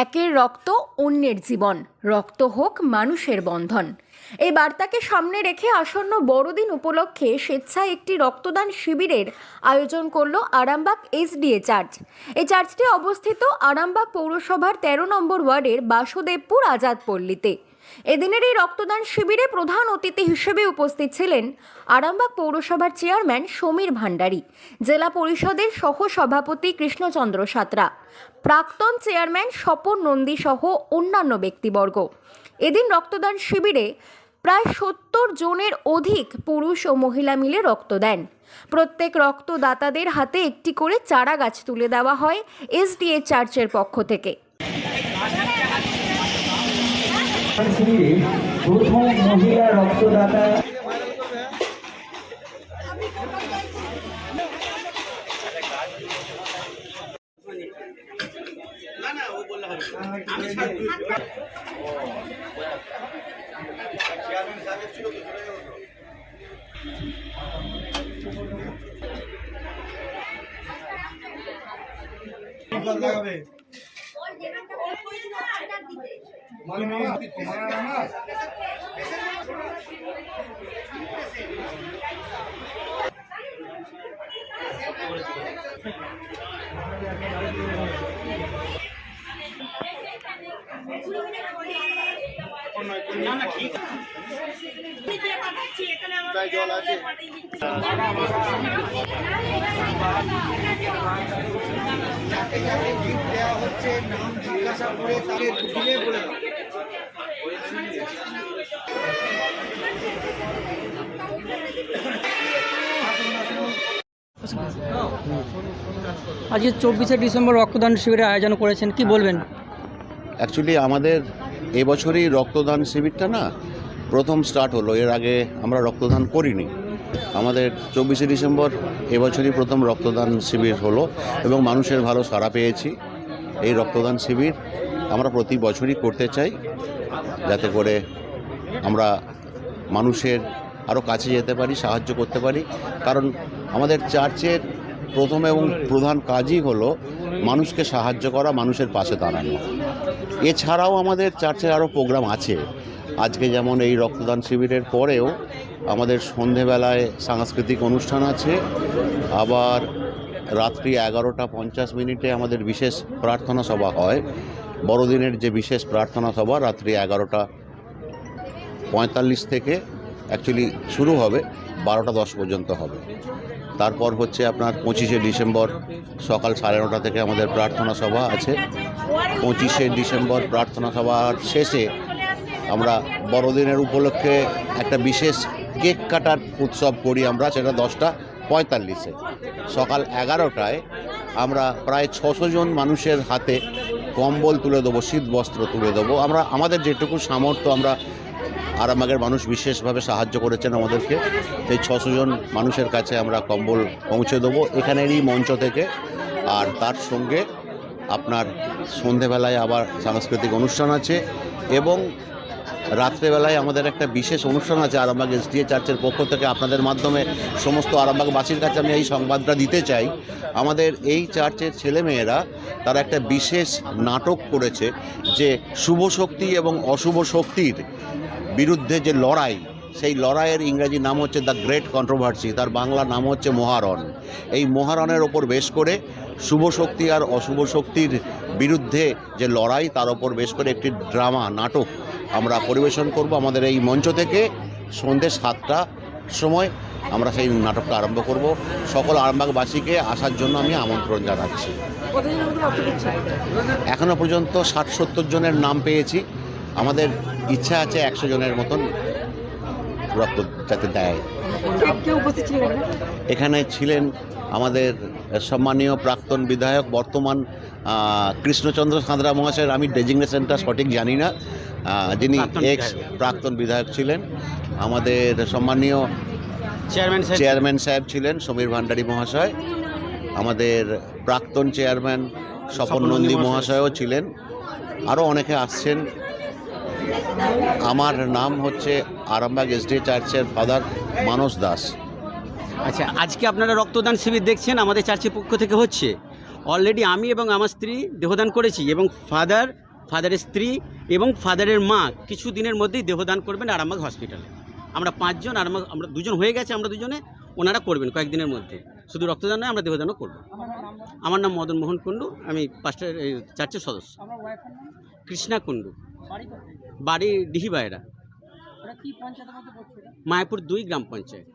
একের রক্ত, অন্যের জীবন। রক্ত হোক মানুষের বন্ধন। এই বার্তাকে সামনে রেখে আসন্ন বড়দিন উপলক্ষে স্বেচ্ছায় একটি রক্তদান শিবিরের আয়োজন করল আরামবাগ এসডিএ চার্চ। এই চার্চটি অবস্থিত আরামবাগ পৌরসভার তেরো নম্বর ওয়ার্ডের বাসুদেবপুর আজাদ পল্লীতে এদিনের এই রক্তদান শিবিরে প্রধান অতিথি হিসেবে উপস্থিত ছিলেন আরামবাগ পৌরসভার চেয়ারম্যান সমীর ভান্ডারী জেলা পরিষদের সহ সভাপতি কৃষ্ণচন্দ্র সাঁতরা, প্রাক্তন চেয়ারম্যান স্বপন নন্দী সহ অন্যান্য ব্যক্তিবর্গ। এদিন রক্তদান শিবিরে প্রায় সত্তর জনের অধিক পুরুষ ও মহিলা মিলে রক্ত দেন। প্রত্যেক রক্তদাতাদের হাতে একটি করে চারা গাছ তুলে দেওয়া হয় এসডিএ চার্চের পক্ষ থেকে। শিবিরে প্রথম মহিলা রক্তদাতা। না না ঠিক দেওয়া হচ্ছে নাম জিজ্ঞাসা করে তাকে ঢুকিয়ে বলে আজকে চব্বিশে ডিসেম্বর রক্তদান শিবিরের আয়োজন করেছেন, কি বলবেন? অ্যাকচুয়ালি আমাদের এবছরই রক্তদান শিবিরটা না প্রথম স্টার্ট হলো, এর আগে আমরা রক্তদান করিনি। আমাদের চব্বিশে ডিসেম্বর এবছরই প্রথম রক্তদান শিবির হলো এবং মানুষের ভালো সাড়া পেয়েছি। এই রক্তদান শিবির আমরা প্রতি বছরই করতে চাই। যাতে করে আমরা মানুষের আরও কাছে যেতে পারি, সাহায্য করতে পারি। কারণ আমাদের চার্চের প্রথম এবং প্রধান কাজই হলো মানুষকে সাহায্য করা, মানুষের পাশে দাঁড়ানো। এছাড়াও আমাদের চার্চের আরও প্রোগ্রাম আছে। আজকে যেমন এই রক্তদান শিবিরের পরেও আমাদের সন্ধেবেলায় সাংস্কৃতিক অনুষ্ঠান আছে। আবার রাত্রি এগারোটা পঞ্চাশ মিনিটে আমাদের বিশেষ প্রার্থনা সভা হয়। বড়দিনের যে বিশেষ প্রার্থনা সভা রাত্রি এগারোটা পঁয়তাল্লিশ থেকে অ্যাকচুয়ালি শুরু হবে, বারোটা দশ পর্যন্ত হবে। তারপর হচ্ছে আপনার পঁচিশে ডিসেম্বর সকাল সাড়ে নটা থেকে আমাদের প্রার্থনা সভা আছে। পঁচিশে ডিসেম্বর প্রার্থনা সভার শেষে আমরা বড়দিনের উপলক্ষে একটা বিশেষ কেক কাটার উৎসব করি আমরা, সেটা দশটা পঁয়তাল্লিশে। সকাল এগারোটায় আমরা প্রায় ছশো জন মানুষের হাতে কম্বল তুলে দেবো শীত বস্ত্র তুলে দেবো। আমরা, আমাদের যেটুকু সামর্থ্য, আমরা আরামবাগের মানুষ বিশেষভাবে সাহায্য করেছেন আমাদেরকে। সেই ছশো জন মানুষের কাছে আমরা কম্বল পৌঁছে দেবো এখানেরই মঞ্চ থেকে। আর তার সঙ্গে আপনার সন্ধেবেলায় আবার সাংস্কৃতিক অনুষ্ঠান আছে এবং রাত্রেবেলায় আমাদের একটা বিশেষ অনুষ্ঠান আছে আরামবাগ এসডিএ চার্চের পক্ষ থেকে। আপনাদের মাধ্যমে সমস্ত আরামবাগবাসীর কাছে আমি এই সংবাদটা দিতে চাই। আমাদের এই চার্চের ছেলেমেয়েরা তারা একটা বিশেষ নাটক করেছে যে শুভ শক্তি এবং অশুভ শক্তির বিরুদ্ধে যে লড়াই, সেই লড়াইয়ের ইংরাজি নাম হচ্ছে দ্য গ্রেট কন্ট্রোভার্সি, তার বাংলা নাম হচ্ছে মহারণ। এই মহারণের ওপর বেশ করে শুভ শক্তি আর অশুভ শক্তির বিরুদ্ধে যে লড়াই, তার ওপর বেশ করে একটি ড্রামা, নাটক আমরা পরিবেশন করব আমাদের এই মঞ্চ থেকে সন্ধ্যে সাতটা সময় আমরা সেই নাটকটা আরম্ভ করব। সকল আরামবাগবাসীকে আসার জন্য আমি আমন্ত্রণ জানাচ্ছি। এখনও পর্যন্ত ষাট সত্তর জনের নাম পেয়েছি। আমাদের ইচ্ছা আছে একশো জনের মতন রক্ত যাতে দেয়। এখানে ছিলেন আমাদের সম্মানীয় প্রাক্তন বিধায়ক, বর্তমান কৃষ্ণচন্দ্র সাঁতরা মহাশয়ের আমি ডেজিগনেশনটা সঠিক জানি না। যিনি এক্স প্রাক্তন বিধায়ক ছিলেন আমাদের সম্মানীয় চেয়ারম্যান সাহেব। চেয়ারম্যান সাহেব ছিলেন সমীর ভান্ডারী মহাশয়। আমাদের প্রাক্তন চেয়ারম্যান স্বপন নন্দী মহাশয়ও ছিলেন। আরও অনেকে আসছেন। আমার নাম হচ্ছে আরামবাগ এসডি চার্চের ফাদার মানস দাস। আচ্ছা আজকে আপনারা রক্তদান শিবির দেখছেন আমাদের চার্চের পক্ষ থেকে হচ্ছে। অলরেডি আমি এবং আমার স্ত্রী দেহদান করেছি এবং ফাদার ফাদারের স্ত্রী এবং ফাদারের মা কিছু দিনের মধ্যেই দেহদান করবেন আরামবাগ হসপিটালে। আমরা পাঁচজন আরামবাগ আমরা দুজন হয়ে গেছে আমরা দুজনে ওনারা করবেন কয়েকদিনের মধ্যে। শুধু রক্তদান নয় আমরা দেহদানও করব। আমার নাম মদন মোহন কুণ্ডু আমি পাঁচটা চার্চের সদস্য। কৃষ্ণা কুণ্ডু। বাড়ি ডিহিবায়রা মায়াপুর দুই গ্রাম পঞ্চায়েত।